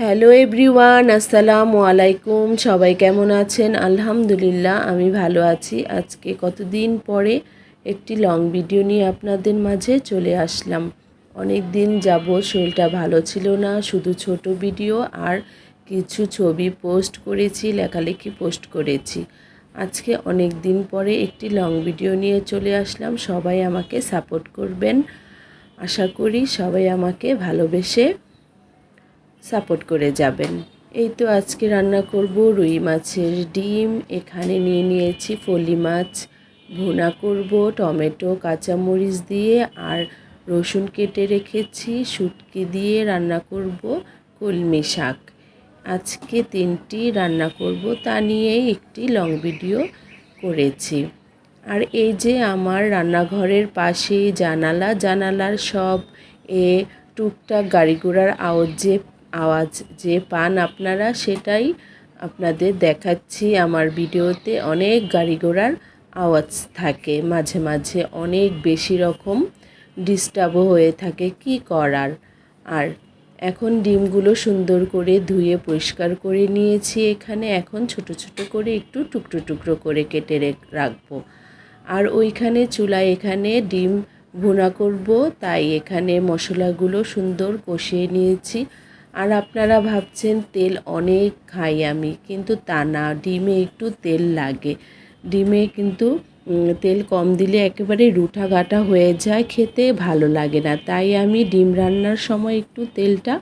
Hello everyone আসসালামু আলাইকুম। সবাই কেমন আছেন? আলহামদুলিল্লাহ, আমি ভালো আছি। আজকে কতদিন পরে একটি লং ভিডিও নিয়ে আপনাদের মাঝে চলে আসলাম। অনেক দিন যাব শরীরটা ভালো ছিল না, শুধু ছোট ভিডিও আর কিছু ছবি পোস্ট করেছি, লেখালেখি পোস্ট করেছি। আজকে অনেক দিন পরে একটি লং ভিডিও নিয়ে চলে আসলাম। সবাই আমাকে সাপোর্ট করবেন। আশা করি সবাই আমাকে ভালোবেসে সাপোর্ট করে যাবেন। এই তো আজকে রান্না করব রুই মাছের ডিম, এখানে নিয়ে নিয়েছি ফলি মাছ, ভুনা করব, টমেটো, কাঁচামরিচ দিয়ে, আর রসুন কেটে রেখেছি, শুটকি দিয়ে রান্না করব কলমি শাক। আজকে তিনটি রান্না করব, তা নিয়েই একটি লং ভিডিও করেছি। আর এই যে আমার রান্নাঘরের পাশে জানালা, জানালার সব এ টুকটাক গাড়ি ঘোড়ার আওয়াজ যে আওয়াজ যে পান আপনারা, সেটাই আপনাদের দেখাচ্ছি। আমার ভিডিওতে অনেক গাড়ি ঘোড়ার আওয়াজ থাকে। মাঝে মাঝে অনেক বেশি রকম ডিস্টার্বও হয়ে থাকে কি করার। আর এখন ডিমগুলো সুন্দর করে ধুয়ে পরিষ্কার করে নিয়েছি এখানে। এখন ছোট ছোট করে একটু টুকরো টুকরো করে কেটে রাখব। আর ওইখানে চুলায় এখানে ডিম ভুনা করব। তাই এখানে মশলাগুলো সুন্দর কষিয়ে নিয়েছি। আর আপনারা ভাবছেন তেল অনেক খাই আমি, কিন্তু তা না। ডিমে একটু তেল লাগে। ডিমে কিন্তু তেল কম দিলে একেবারে রুঠা গাটা হয়ে যায়, খেতে ভালো লাগে না। তাই আমি ডিম রান্নার সময় একটু তেলটা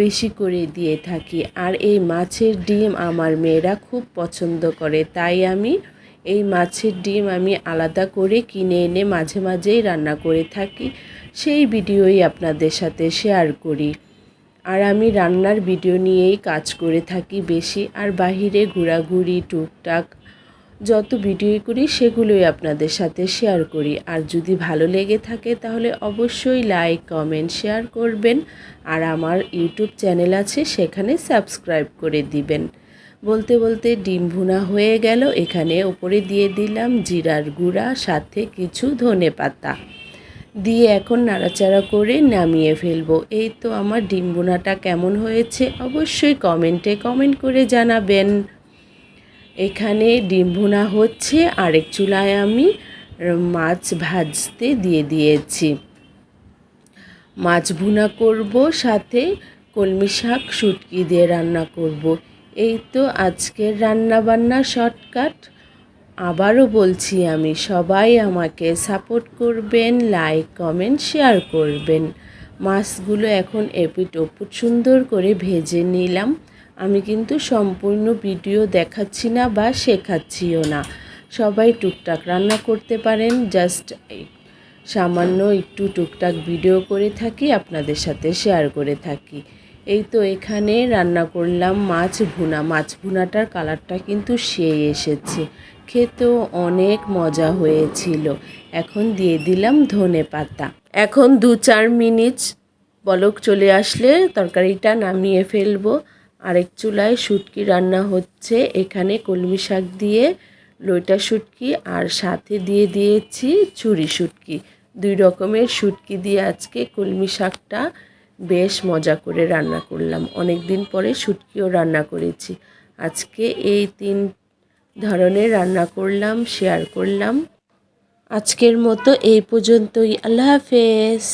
বেশি করে দিয়ে থাকি। আর এই মাছের ডিম আমার মেয়েরা খুব পছন্দ করে, তাই আমি এই মাছের ডিম আমি আলাদা করে কিনে এনে মাঝে মাঝেই রান্না করে থাকি। সেই ভিডিওই আপনাদের সাথে শেয়ার করি। আর আমি রান্নার ভিডিও নিয়েই কাজ করে থাকি বেশি, আর বাহিরে ঘোরাঘুরি, টুকটাক যত ভিডিও করি সেগুলোই আপনাদের সাথে শেয়ার করি। আর যদি ভালো লেগে থাকে তাহলে অবশ্যই লাইক, কমেন্ট, শেয়ার করবেন। আর আমার ইউটিউব চ্যানেল আছে, সেখানে সাবস্ক্রাইব করে দিবেন। বলতে বলতে ডিম ভুনা হয়ে গেল, এখানে ওপরে দিয়ে দিলাম জিরার গুঁড়া, সাথে কিছু ধনে পাতা। দিয়ে এখন নাড়াচাড়া করে নামিয়ে ফেলব। এই তো আমার ডিম বোনাটা কেমন হয়েছে অবশ্যই কমেন্টে কমেন্ট করে জানাবেন। এখানে ডিম ভুনা হচ্ছে, আরেক চুলায় আমি মাছ ভাজতে দিয়ে দিয়েছি। মাছ ভুনা করব, সাথে কলমি শাক, শুটকি দিয়ে রান্না করব। এই তো আজকের রান্না বান্না শর্টকাট। আবারও বলছি আমি, সবাই আমাকে সাপোর্ট করবেন, লাইক, কমেন্ট, শেয়ার করবেন। মাছগুলো এখন এপিট ওপুট সুন্দর করে ভেজে নিলাম। আমি কিন্তু সম্পূর্ণ ভিডিও দেখাচ্ছি না বা শেখাচ্ছিও না। সবাই টুকটাক রান্না করতে পারেন, জাস্ট সামান্য একটু টুকটাক ভিডিও করে থাকি, আপনাদের সাথে শেয়ার করে থাকি। এই তো এখানে রান্না করলাম মাছ ভুনা। মাছ ভুনাটার কালারটা কিন্তু সেই এসেছে। খেতেও অনেক মজা হয়েছিল। এখন দিয়ে দিলাম ধনে পাতা। এখন দু চার মিনিট বলক চলে আসলে তরকারিটা নামিয়ে ফেলব। আরেক চুলায় শুটকি রান্না হচ্ছে। এখানে কলমি শাক দিয়ে লইটা শুটকি আর সাথে দিয়ে দিয়েছি চুরি শুটকি। দুই রকমের শুটকি দিয়ে আজকে কলমি শাকটা বেশ মজা করে রান্না করলাম। অনেক দিন পরে শুটকিও রান্না করেছি। আজকে এই তিন ধরনের রান্না করলাম শেয়ার করলাম। আজকের মতো এই পর্যন্তই। আল্লাহ হাফেজ।